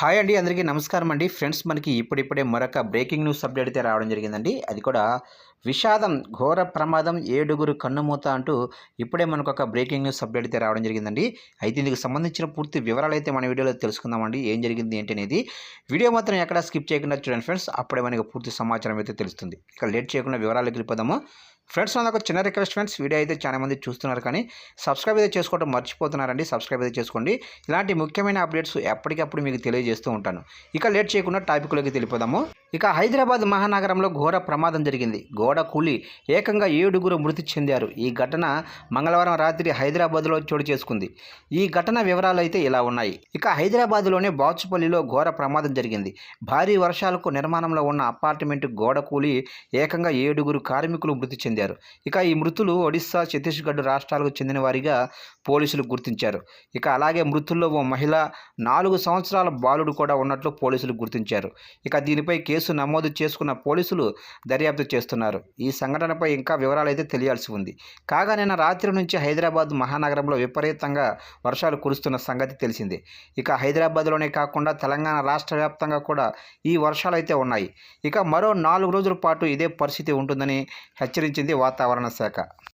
Hi అండి అందరికీ నమస్కారం అండి. ఫ్రెండ్స్ మనకి ఇప్పుడిప్పుడే మరొక బ్రేకింగ్ న్యూస్ అప్డేట్ అయితే రావడం జరిగిందండి. అది కూడా విషాదం ఘోర ప్రమాదం ఏడుగురు కన్నుమూత అంటూ ఇప్పుడే మనకు ఒక బ్రేకింగ్ న్యూస్ అప్డేట్ అయితే రావడం జరిగిందండి. అయితే ఇందుకు సంబంధించిన పూర్తి వివరాలు అయితే మన వీడియోలో తెలుసుకుందామండి ఏం జరిగింది ఏంటి అనేది వీడియో మాత్రం ఎక్కడ స్కిప్ చేయకుండా చూడండి ఫ్రెండ్స్. అప్పుడే మనకి పూర్తి సమాచారం అయితే తెలుస్తుంది. ఇక లేట్ చేయకుండా వివరాలకు వెళ్ళిపోదాము. ఫ్రెండ్స్ నాకు చిన్న రిక్వెస్ట్ ఫ్రెండ్స్ వీడియో అయితే చాలా మంది చూస్తున్నారు కానీ సబ్స్క్రైబ్ అయితే చేసుకోవడం మర్చిపోతున్నారండి సబ్స్క్రైబ్ అయితే చేసుకోండి. ఇలాంటి ముఖ్యమైన అప్డేట్స్ ఎప్పటికప్పుడు మీకు తెలియజేస్తూ ఉంటాను. ఇక లేట్ చేయకుండా టాపిక్లోకి తెలిపోదాము ఇక హైదరాబాద్ మహానగరంలో ఘోర ప్రమాదం జరిగింది. గోడ కూలి ఏకంగా ఏడుగురు మృతి చెందారు. ఈ ఘటన మంగళవారం రాత్రి హైదరాబాద్లో చోటు చేసుకుంది. ఈ ఘటన వివరాలు అయితే ఇలా ఉన్నాయి. ఇక హైదరాబాద్లోనే బాచుపల్లిలో ఘోర ప్రమాదం జరిగింది. భారీ వర్షాలకు నిర్మాణంలో ఉన్న అపార్ట్మెంట్ గోడ కూలి ఏకంగా ఏడుగురు కార్మికులు మృతి చెందారు. ఇక ఈ మృతులు ఒడిస్సా ఛత్తీస్గఢ్ రాష్ట్రాలకు చెందిన వారిగా పోలీసులు గుర్తించారు. ఇక అలాగే మృతుల్లో ఓ మహిళ నాలుగు సంవత్సరాల బాలుడు కూడా ఉన్నట్లు పోలీసులు గుర్తించారు. ఇక దీనిపై కేసు నమోదు చేసుకున్న పోలీసులు దర్యాప్తు చేస్తున్నారు. ఈ సంఘటనపై ఇంకా వివరాలు అయితే తెలియాల్సి ఉంది. కాగా నిన్న రాత్రి నుంచి హైదరాబాద్ మహానగరంలో విపరీతంగా వర్షాలు కురుస్తున్న సంగతి తెలిసిందే. ఇక హైదరాబాద్లోనే కాకుండా తెలంగాణ రాష్ట్ర వ్యాప్తంగా కూడా ఈ వర్షాలు అయితే ఉన్నాయి. ఇక మరో నాలుగు రోజుల పాటు ఇదే పరిస్థితి ఉంటుందని హెచ్చరించింది వాతావరణ శాఖ